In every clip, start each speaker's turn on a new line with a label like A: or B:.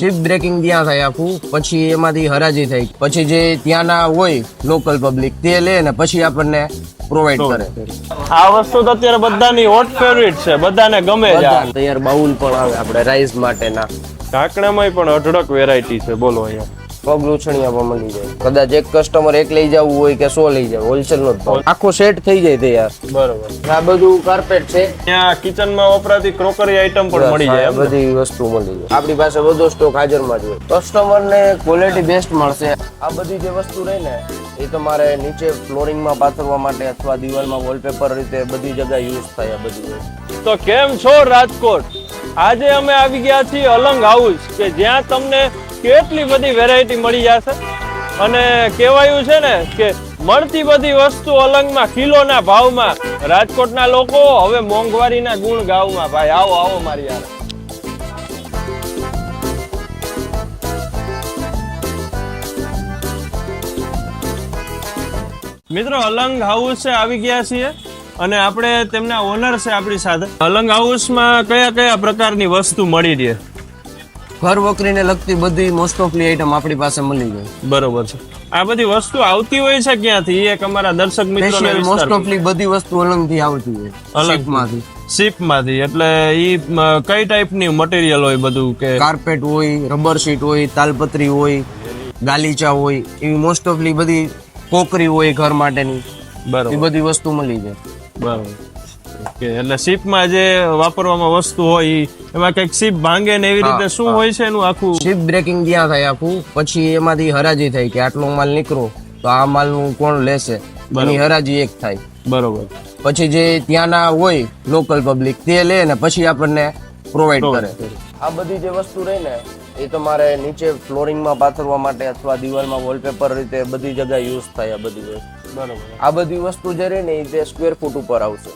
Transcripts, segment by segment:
A: Ship breaking ત્યાં થાય આખું. પછી એમાંથી હરાજી થઈ. પછી જે ત્યાંના હોય લોકલ પબ્લિક તે લે ને પછી આપણને પ્રોવાઈડ કરે.
B: આ વસ્તુ તો અત્યારે બધાની હોટ ફેવરિટ છે. બધાને ગમે છે
A: તૈયાર બાઉલ પણ આવે આપણે રાઈસ માટેના.
B: કાકડામાં પણ અઢળક વેરાયટી છે. બોલો અહીંયા.
A: પગ લૂછણી પણ મળી જાય. કદાચ એક કસ્ટમર એક લઈ જવું હોય કે સો લઈ જાય હોલસેલ નો ભાવ. આખો સેટ થઈ જાય તૈયાર.
B: બરોબર.
A: આ બધું કાર્પેટ છે.
B: ત્યાં કિચનમાં વપરાતી ક્રોકરી આઈટમ પણ મળી જાય
A: બધી વસ્તુ મળી જાય. આપણી પાસે બધો સ્ટોક હાજરમાં જ હોય. કસ્ટમર ને ક્વોલિટી બેસ્ટ મળશે. આ બધી જે વસ્તુ રહી ને એ તમારે નીચે ફ્લોરિંગમાં પાથરવા માટે અથવા દિવાલમાં વોલપેપર રીતે બધી જગ્યા યુઝ થાય આ બધી
B: તો કેમ છો રાજકોટ? આજે અમે આવી ગયા છીએ અલંગ હાઉસ કે જ્યાં તમને કેટલી બધી વેરાયટી મળી જશે? અને કહેવાયું છે ને કે મળતી બધી વસ્તુ અલંગમાં, કિલોના ભાવમાં. રાજકોટના લોકો હવે મોંઘવારીના ગુણ ગાવમાં. ભાઈ, આવો આવો મારી યાર. મિત્રો, અલંગ હાઉસ આવી ગયા છીએ અને આપણે તેમના ઓનર છે આપણી સાથે. અલંગ હાઉસમાં કયા કયા પ્રકારની વસ્તુ મળી રહે?
A: ઘર વકરીને લગતી બધી મોસ્ટ ઓફલી આઈટમ આપણી પાસે મળી જાય
B: બરોબર છે. આ બધી વસ્તુ આવતી હોય છે ક્યાંથી? એક અમારા દર્શક મિત્રો
A: મોસ્ટ ઓફલી બધી વસ્તુ અલંગથી આવતી હોય.
B: અલગ.
A: શીપમાંથી
B: એટલે ઈ મ, કઈ ટાઈપની મટીરિયલ હોય બધું કે?
A: કાર્પેટ હોય રબર શીટ હોય તાલપત્રી હોય ગાલીચા હોય એવી મોસ્ટ ઓફલી બધી કોકરી હોય ઘર માટેની. એ બધી વસ્તુ મળી જાય.
B: બરોબર. ઓકે એટલે શીપમાં જે વાપરવામાં વસ્તુ હોય એમાં કંઈક શીપ ભાંગે ને એવી રીતે શું હોય છે એનું આખું?
A: શિપ બ્રેકિંગ ત્યાં થાય આખું પછી એમાંથી હરાજી થાય કે આટલો માલ નીકળો તો આ માલનું કોણ લેશે? એની હરાજી એક થાય.
B: બરોબર.
A: પછી જે ત્યાંના હોય લોકલ પબ્લિક તે લે ને પછી આપણને પ્રોવાઈડ કરે. આ બધી જે વસ્તુ રહી ને એ તમારે નીચે ફ્લોરિંગમાં પાથરવા માટે અથવા દિવાલમાં વોલપેપર રીતે બધી જગ્યાએ યુઝ થાય આ બધી વસ્તુ.
B: બરોબર.
A: આ બધી વસ્તુ જે રહી ને એ તે સ્ક્વેર ફૂટ ઉપર આવશે.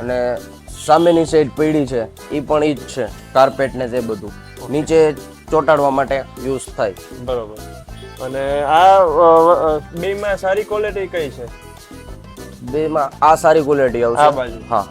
A: અને સામેની સાઈડ પીડી છે એ પણ એ જ છે કાર્પેટ ને તે બધું. નીચે ચોટાડવા માટે યુઝ થાય.
B: બરોબર. અને આ બેમાં સારી ક્વોલિટી કઈ છે?
A: બેમાં આ સારી ક્વોલિટી આવશે. હા.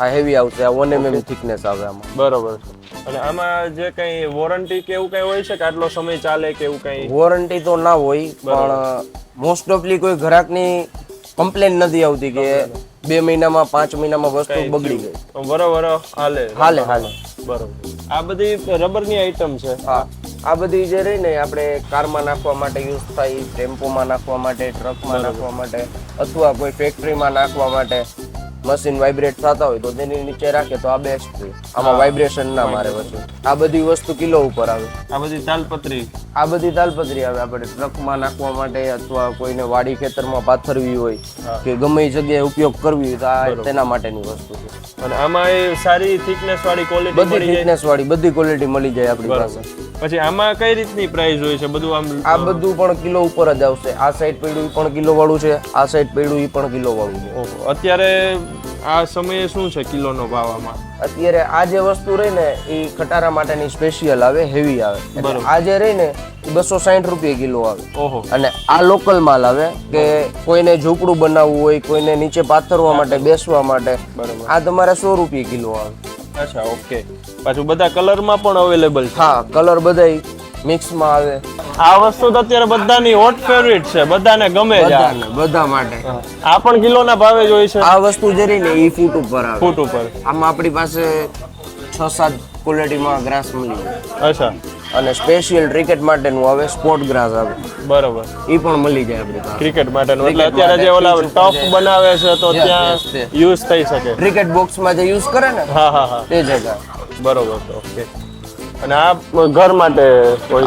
A: આ હેવી આવશે આ વન એમએમ થિકનેસ આવે આમાં.
B: બરોબર. અને આમાં જે કઈ વોરંટી કે એવું કઈ હોય છે કે આટલો સમય ચાલે કે એવું કઈ?
A: વોરંટી તો ના હોય પણ મોસ્ટ ઓફલી કોઈ ગ્રાહકની કમ્પ્લેન નથી આવતી કે બે મહિનામાં પાંચ મહિનામાં વસ્તુ બગડી ગઈ.
B: બરોબર હાલે
A: હાલે હાલે.
B: બરોબર. આ બધી રબરની આઈટમ છે.
A: હા. આ બધી જે રહી ને આપણે કારમાં નાખવા માટે યુઝ થાય ટેમ્પોમાં નાખવા માટે ટ્રકમાં નાખવા માટે અથવા કોઈ ફેક્ટરીમાં નાખવા માટે મશીન વાઇબ્રેટ થતા હોય તો તેની નીચે રાખે તો આ બેસ્ટ છે. આમાં વાઇબ્રેશન ના મારે પછી આ બધી વસ્તુ કિલો ઉપર આવે.
B: આ બધી તાલપત્રી
A: આ બધી તાલપત્રી આવે આપણે ટ્રકમાં નાખવા માટે અથવા કોઈને વાડી ખેતરમાં પાથરવી હોય કે ગમે એ જગ્યાએ ઉપયોગ કરવી હોય તો આ તેના માટેની વસ્તુ છે.
B: અને આમાં એ સારી થિકનેસ વાળી ક્વોલિટી
A: બધી થિકનેસ વાળી બધી ક્વોલિટી મળી જાય આપણી પાસે.
B: પછી આમાં કઈ રીતની પ્રાઇસ હોય છે? બધું આમ
A: આ બધું પણ કિલો ઉપર જ આવશે. આ સાઈડ પડ્યું પણ કિલો વાળું છે આ સાઈડ પડ્યું એ પણ કિલો વાળું છે.
B: અત્યારે આ સમયે શું છે કિલોનો ભાવ આમાં?
A: અત્યારે આ જે વસ્તુ રહી ને એ ખટારા માટેની સ્પેશિયલ આવે હેવી આવે. એટલે આ જે રહી ને બસો સાઠ રૂપિયા કિલો આવે.
B: ઓહો.
A: અને આ લોકલ માલ આવે કે કોઈને ઝૂંપડું બનાવવું હોય કોઈને નીચે પાથરવા માટે બેસવા માટે
B: બરોબર.
A: આ તમારે સો રૂપિયા કિલો આવે.
B: અચ્છા ઓકે પાછું બધા કલરમાં પણ અવેલેબલ
A: હા કલર બધાય મિક્સમાં આવે.
B: આ વસ્તુ તો અત્યારે બધાની હોટ ફેવરિટ છે બધાને ગમે છે
A: બધા માટે.
B: આ પણ કિલોના ભાવે જ હોય છે?
A: આ વસ્તુ જે રહી ને એ ફૂટ ઉપર આવે.
B: ફૂટ ઉપર.
A: આમાં આપણી પાસે છ સાત ક્વોલિટીમાં ગ્રાસ મળી જાય.
B: અચ્છા.
A: અને સ્પેશિયલ ક્રિકેટ માટેનું આવે સ્પોર્ટ ગ્રાસ આવે.
B: બરોબર.
A: એ પણ મળી જાય આપણી પાસે.
B: ક્રિકેટ માટેનું. એટલે અત્યારે જે ઓલા ટફ બનાવે છે તો ત્યાં યુઝ થઈ શકે.
A: ક્રિકેટ બોક્સમાં જે યુઝ કરે ને
B: હા હા હા.
A: તે જગ્યા
B: બરોબર ઓકે અને આ ઘર માટે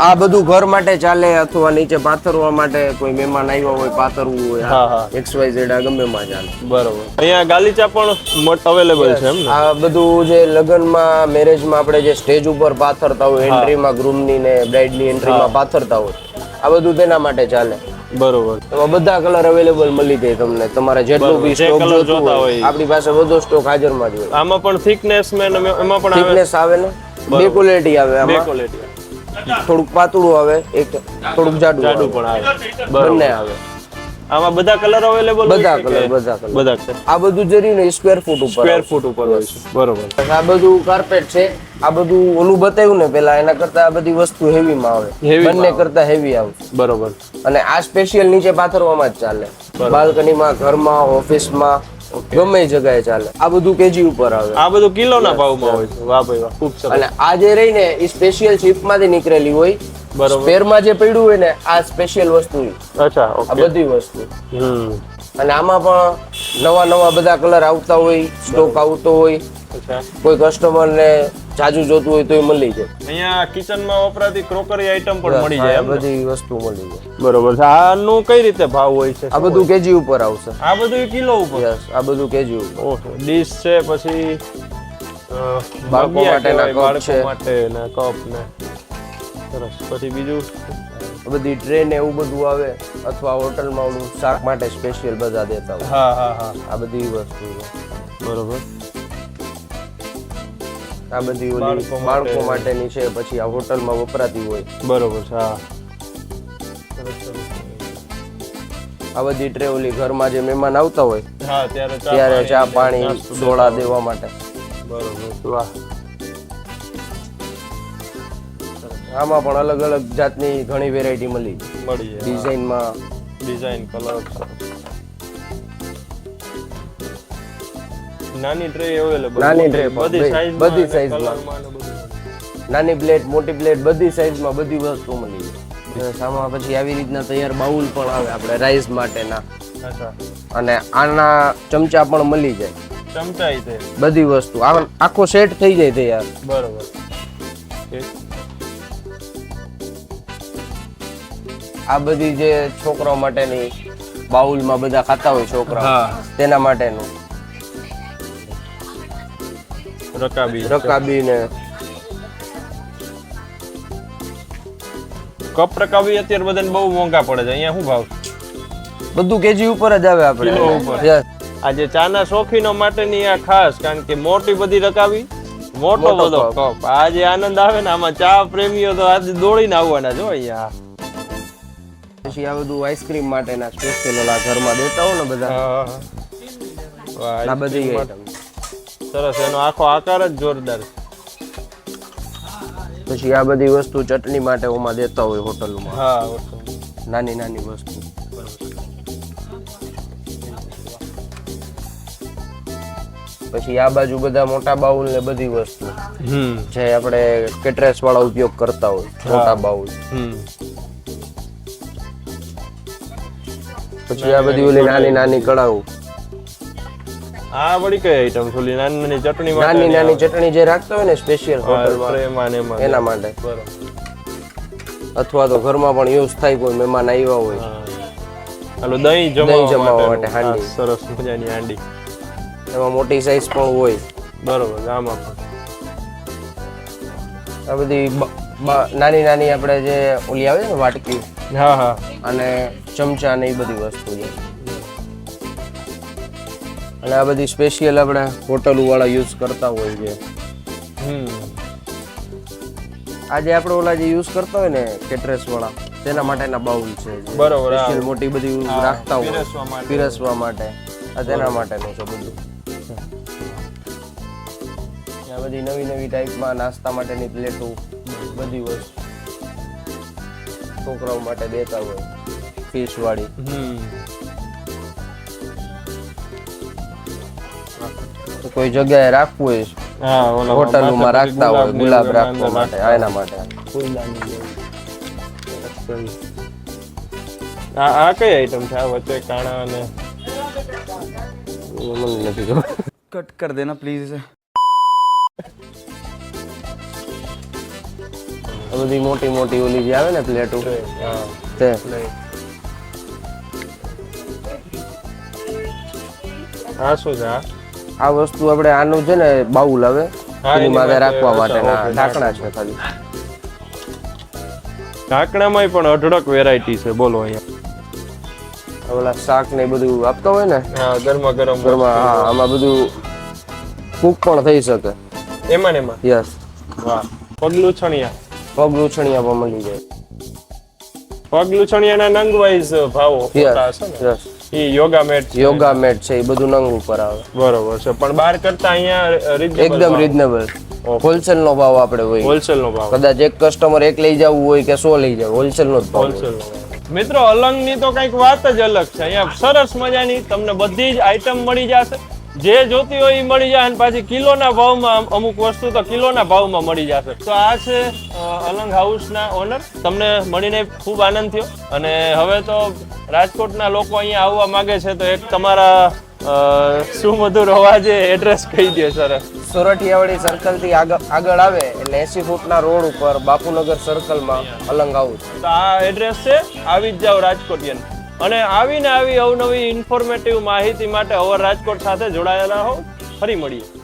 A: આ બધું ઘર માટે ચાલે અથવા નીચે પાથરવા માટે કોઈ મહેમાન આવ્યા હોય પાથરવું હોય
B: હા હા.
A: એક્સ વાય ઝેડ આ ગમે માં ચાલે.
B: બરોબર. અહીંયા ગાલીચા પણ અવેલેબલ છે એમ
A: આ બધું જે લગ્નમાં મેરેજમાં આપણે જે સ્ટેજ ઉપર પાથરતા હોય એન્ટ્રીમાં ગ્રૂમની ને બ્રાઇડની એન્ટ્રીમાં પાથરતા હોય આ બધું તેના માટે ચાલે.
B: બરોબર.
A: એમાં બધા કલર અવેલેબલ મળી જાય તમને. તમારે જેટલું બી સ્ટોક જોતા હોય
B: હોય.
A: આપણી પાસે બધો સ્ટોક હાજરમાં જ હોય.
B: આમાં પણ થિકનેસ મેં એમાં પણ
A: થિકનેસ આવે ને? બે ક્વોલિટી આવે
B: બે ક્વોલિટી
A: થોડુંક પાતળું આવે એક થોડુંક જાડું
B: જાડું પણ આવે.
A: બંને આવે.
B: આમાં બધા કલર અવેલેબલ
A: બધા કલર બધા કલર
B: બધા કલર
A: આ બધું જરી ને સ્ક્વેર ફૂટ ઉપર
B: સ્ક્વેર ફૂટ ઉપર હોય છે. બરોબર.
A: આ બધું કાર્પેટ છે આ બધું ઓલું બતાવ્યું ને પેલા એના કરતા આ બધી વસ્તુ હેવી માં આવે. બંને કરતા હેવી આવે.
B: બરોબર.
A: અને આ સ્પેશિયલ નીચે પાથરવામાં જ ચાલે. બાલ્કનીમાં ઘરમાં ઓફિસમાં ગમે જગ્યાએ ચાલે. આ બધું કેજી ઉપર આવે.
B: આ બધું કિલોના ભાવમાં હોય વાહ ભાઈ વાહ ખૂબ સરસ.
A: અને આ જે રહી ને એ સ્પેશિયલમાંથી નીકળેલી હોય.
B: બરોબર.
A: સ્પેરમાં જે પડ્યું હોય ને આ સ્પેશિયલ વસ્તુ.
B: અચ્છા
A: આ બધી વસ્તુ.
B: હમ.
A: અને આમાં પણ નવા નવા બધા કલર આવતા હોય સ્ટોક આવતો હોય. કોઈ કસ્ટમર ને જાજુ જોતું હોય તો એ મળી જાય.
B: અહીંયા કિચનમાં વપરાતી ક્રોકરી આઈટમ પણ મળી જાય
A: આ બધી વસ્તુ મળી જાય.
B: બરોબર છે. આનું કઈ રીતે ભાવ હોય છે?
A: આ બધું કેજી ઉપર આવશે.
B: આ બધું કિલો ઉપર?
A: યસ આ બધું કેજી ઉપર.
B: ઓકે ડીશ છે પછી
A: બાળકો માટેના કપ છે.
B: માટે ને કપ ને. સરસ. પછી બીજું?
A: આ બધી ટ્રેન એવું બધું આવે અથવા હોટલમાં ઓલું શાક માટે સ્પેશિયલ બધા દેતા હોય.
B: હા હા હા.
A: આ બધી વસ્તુ
B: બરોબર.
A: આ બધી ઓલી
B: બાળકો
A: માટેની છે પછી આ હોટલમાં વપરાતી હોય.
B: બરોબર છે હા
A: આ બધી ટ્રે ઓલી ઘરમાં જે મહેમાન આવતા હોય
B: ત્યારે ચા પાણી દેતા
A: દેવા માટે.
B: બરોબર. વાહ.
A: આમાં પણ અલગ અલગ જાતની ઘણી વેરાયટી મળી.
B: મળી
A: ડિઝાઇનમાં
B: ડિઝાઇન કલર નાની ટ્રે અવેલેબલ
A: નાની ટ્રે
B: બધી સાઈઝ
A: બધી સાઈઝમાં નાની પ્લેટ મોટી પ્લેટ બધી સાઈઝમાં બધી વસ્તુ મળી જાય. સામા પછી આવી રીતના તૈયાર બાઉલ પણ આવે આપણે રાઈસ માટેના. અને આના ચમચા પણ મળી જાય.
B: ચમચા છે
A: બધી વસ્તુ. આખો સેટ થઈ જાય તૈયાર.
B: બરોબર.
A: આ બધી જે છોકરાઓ માટેની બાઉલમાં બધા ખાતા હોય છોકરા તેના માટેનું.
B: રકાબી.
A: રકાબી ને
B: કપ રકાબી અત્યારે બધાને બહુ મોંઘા પડે છે. અહીંયા શું ભાવ?
A: બધું કેજી ઉપર જ આવે આપણે.
B: કિલો આ જે ચાના શોખીનો માટેની આ ખાસ કારણ કે મોટી બધી રકાબી મોટો બધો
A: કપ.
B: આજે આનંદ આવે ને આમાં ચા પ્રેમીઓ તો આજે દોડીને આવવાના જો અહીંયા.
A: પછી આ બધું આઈસ્ક્રીમ માટેના સ્પેશિયલ ઘરમાં દેતા હો ને બધા. આ બધી.
B: માટે. સરસ એનો આખો આકાર જ જોરદાર છે.
A: પછી આ બધી વસ્તુ ચટણી માટે ઓમાં દેતા હોય હોટલમાં.
B: હા
A: નાની નાની વસ્તુ. પછી આ બાજુ બધા મોટા બાઉલ ને બધી વસ્તુ. જે આપણે કેટરેસ વાળા ઉપયોગ કરતા હોય મોટા બાઉલ. પછી આ બધી ઓલી નાની નાની કડાવું
B: આ વળી કઈ આઈટમ છોલી નાની નાની ચટણી માટે
A: નાની નાની ચટણી જે રાખતા હોય ને સ્પેશિયલ હોટલમાં એના માટે. અથવા તો ઘરમાં પણ યુઝ થાય કોઈ મહેમાન આવ્યા હોય.
B: હાલો દહીં જમાવવા માટે.
A: હાંડી.
B: સરસ મજાની હાંડી.
A: એમાં મોટી સાઈઝ પણ હોય.
B: બરોબર આમાં પણ.
A: આ બધી નાની નાની આપણે જે ઓલી આવે છે ને વાટકી
B: હા હા.
A: અને ચમચા ને એ બધી વસ્તુ છે. અને આ બધી સ્પેશિયલ આપણે હોટલ વાળા યુઝ કરતા હોય છે. આજે આપણે ઓલા જે યુઝ કરતા હોય ને કેટરેસ વાળા તેના માટેના બાઉલ છે
B: બરોબર.
A: મોટી બધી રાખતા હોય.
B: પીરસવા માટે.
A: આ તેના માટેનું છે બધું. આ બધી નવી નવી ટાઈપમાં નાસ્તા માટેની પ્લેટો બધી વસ્તુ છોકરાઓ માટે દેતા હોય ફિશ વાળી. કોઈ જગ્યાએ રાખવું હોય હોટલમાં રાખતા હોય ગુલાબ રાખવા માટે એના માટે.
B: આ આ કઈ આઈટમ છે? આ વચ્ચે કાણા અને
A: મને નથી ખબર.
C: કટ કર દેના
A: પ્લીઝ બધી મોટી મોટી ઓલી જે આવે ને પ્લેટો તે.
B: હા શું છે આ?
A: આ વસ્તુ આપણે આનું છે ને બાઉલ આવે એની માથે રાખવા
B: માટે
A: ઢાંકણા છે ખાલી.
B: ઢાંકણામાંય પણ અઢળક વેરાયટી છે બોલો અહીંયા.
A: ઓલા શાક ને બધું આપતા હોય ને?
B: હા ગરમા ગરમ
A: ગરમા હા આમાં બધું કુક પણ થઈ શકે.
B: એમાં ને એમાં?
A: યસ.
B: વાહ. પગલું છણિયા.
A: પગલું છણિયા પણ મળી જાય.
B: પગલું છણિયાના નંગ વાઇઝ ભાવો યસ
A: યસ
B: એ યોગા મેટ
A: યોગા મેટ છે એ બધું નંગ ઉપર આવે.
B: બરોબર છે. પણ બહાર કરતા અહીંયા
A: એકદમ રીઝનેબલ હોલસેલ નો ભાવ આપણે હોય.
B: હોલસેલ નો ભાવ.
A: કદાચ એક કસ્ટમર એક લઈ જવું હોય કે સો લઈ જવું હોલસેલ નો જ ભાવ.
B: હોલસેલ નો મિત્રો અલંગની તો કંઈક વાત જ અલગ છે. અહીંયા સરસ મજાની તમને બધી જ આઈટમ મળી જશે. જે જોતી હોય એ મળી જાય અને પાછી કિલોના ભાવમાં અમ- અમુક વસ્તુ તો કિલોના ભાવમાં મળી જશે. તો આ છે અલંગ હાઉસના ઓનર. તમને મળીને ખૂબ આનંદ થયો. અને હવે તો રાજકોટના લોકો અહીંયા આવવા માંગે છે તો એક તમારા સુમધુર હોવા અવાજે એડ્રેસ કહી દે સરસ.
A: સોરઠિયાવાડી સર્કલથી આગળ આગળ આવે એટલે એસી ફૂટના રોડ ઉપર બાપુનગર સર્કલમાં અલંગ હાઉસ.
B: તો આ એડ્રેસ છે આવી જ જાઓ રાજકોટિયન. અને આવીને આવી અવનવી ઇન્ફોર્મેટિવ માહિતી માટે અવર રાજકોટ સાથે જોડાયેલા હો ફરી મળીએ.